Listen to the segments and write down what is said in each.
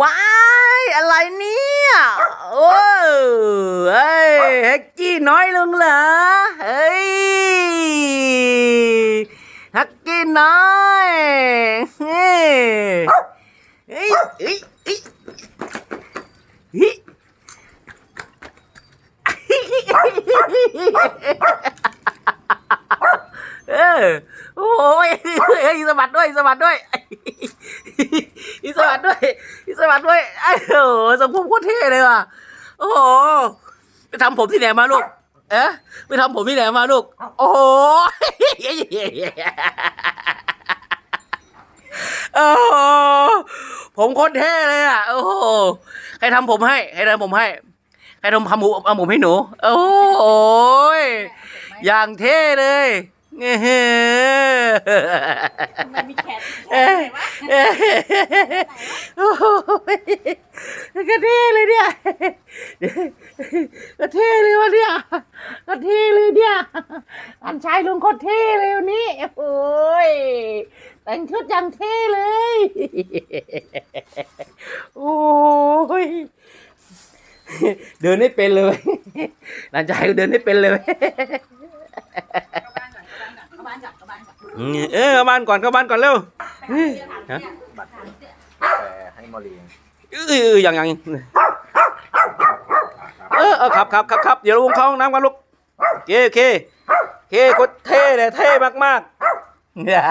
ว้ายอะไรเนี่ยโอ้เฮ้ยเฮกกี้น้อยลงเหรอเฮ้ยฮักกี้น้อยเฮ้ยเฮ้ยเฮ้ยเฮ้ยเฮ้ยเออโอ้ยเฮ้ยสะบัดด้วยสะบัดด้วย อีสวัสดด้วยอีสวัสดด้วยไอ้โหทรงผมโคตรเท่เลยว่ะโอ้โหไปทำผมที่ไหนมาลูก เอ๊ะไปทำผมที่ไหนมาลูก โอ้โหโอ้โหผมโคตรเท่เลยอะ โอ้โหใครทำผมให้ใครทำผมให้ใครทำทำหมูเอาผมให้หนู โอ้โหอย่างเท่เลยเงี้ย มันมีแขน เอ๊ะเอ๊ะ โอ้ยก็เท่เลยเนี่ยก็เท่เลยวะเนี่ยก็เท่เลยเนี่ยอันชายลุงโคตรเท่เลยวันนี้โอ้ยแต่งชุดยังเท่เลยโอ้ยเดินไม่เป็นเลยหลานชายก็เดินไม่เป็นเลยเข้าบ้านก่อนเข้าบ้านก่อนเข้าบ้านก่อนอืมเออเข้าบ้านก่อนเข้า บ้านก่อนเร็วฮะแต่ให้มอลีนเออเอออย่างอย่างเออเออครับครับครับครับเดี๋ยวลุงเข้าห้องน้ำกันลูกโอเคโอเคโอเคโคตรเท่เลยเท่มากมากๆเนี่ย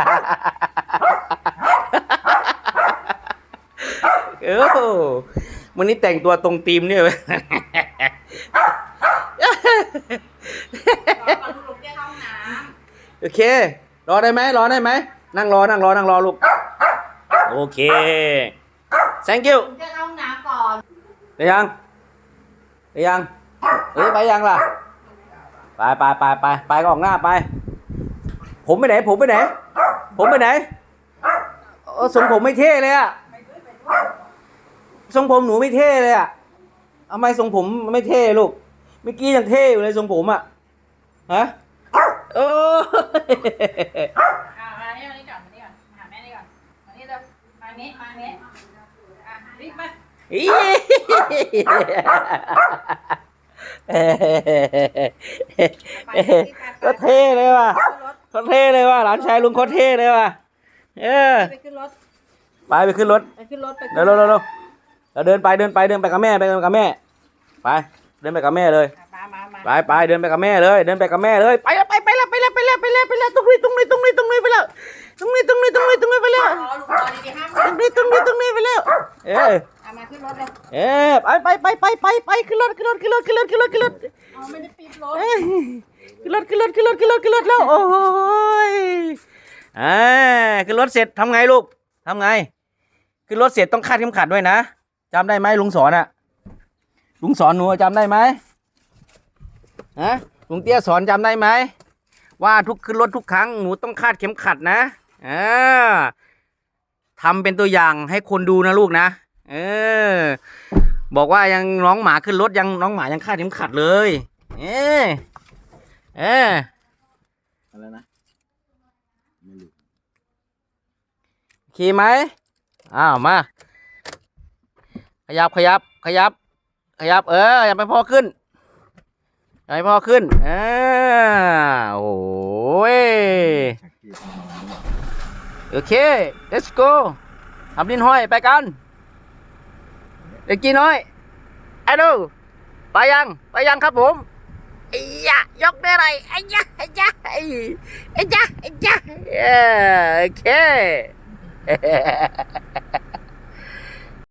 เออวันนี้แต่งตัวตรงธีมเนี่ยเว้ยก่อนลุงจะเข้าห้องน้โอเค รอได้ไหมรอได้ไหม นั่งรอ นั่งรอ นั่งรอลูก โอเค thank you ำลุงจะเข้าห้องน้ำก่อนได้ยังได้ยังเอ้ยไปยังล่ะ ไปไปไปไปไปก็ออกหน้าไป ผมไปไหน ผมไปไหน ผมไปไหนเออทรงผมไม่เท่เลยอะทรงผมหนูไม่เท่เลยอะทำไมทรงผมไม่เท่ลูก เมื่อกี้ยังเท่อยู่เลยทรงผมอะฮะโอ้ วมานี้มานี้อะรีบมาอีก็เท่เลยว่ะขึ้นรถเขาเท่เลยว่ะหลานชายลุงเขาเท่เลยว่ะเออไปขึ้นรถไปไปขึ้นรถไปขึ้นรถไปเร็วเร็วเร็วเร็วเราเดินไปเดินไปเดินไปกับแม่ไปกับแม่ ไป เดินไปกับแม่เลยมามามาไปไปเดินไปกับแม่เลย เดินไปกับแม่เลย ไปแล้วไปไปแล้วไปแล้วไปแล้วไปแล้วไปแล้วตรงนี้ตรงนี้ตรงนี้ตรงนี้ไปแล้ว ตรงนี้ตรงนี้ตรงนี้ตรงนี้ไปแล้วรอลุงรอดีๆห้ามตรงนี้ตรงนี้ตรงนี้ไปแล้ว เออเอามาขึ้นรถเลยเออไปไปไปไปไปไปขึ้นรถขึ้นรถขึ้นรถขึ้นรถขึ้นรถขึ้นรถเอาไม่ได้ปิดรถเอ้ยขึ้นรถขึ้นรถขึ้นรถขึ้นรถขึ้นรถแล้วโอ้ยอ่าขึ้นรถเสร็จทำไงลูกทำไง ขึ้นรถเสร็จต้องคาดเข็มขัดด้วยนะจำได้ไหมลุงสอนอะลุงสอนหนูจำได้ไหมฮะลุงเตี้ยสอนจำได้ไหมว่าทุกขึ้นรถทุกครั้งหนูต้องคาดเข็มขัดนะ อ่าทำเป็นตัวอย่างให้คนดูนะลูกนะ เออ บอกว่ายังน้องหมาขึ้นรถยังน้องหมายังคาดเข็มขัดเลย เออเอออะไรนะไม่รู้ขี่ไหมอ้าวมา ขยับขยับ ขยับ ขยับ เอออย่าไปพ่อขึ้นอย่าไปพ่อขึ้นอ่าโอ้ยชักกี้ โอเค let's go ทำดินห้อยไปกันเด็กกี้น้อยไอ้ดูไปยัง ไปยังครับผมไอ้ยะยกได้ไรไอ้ยะไอ้ยะไอ้ไอ้ยะไอ้ยะเออโอเค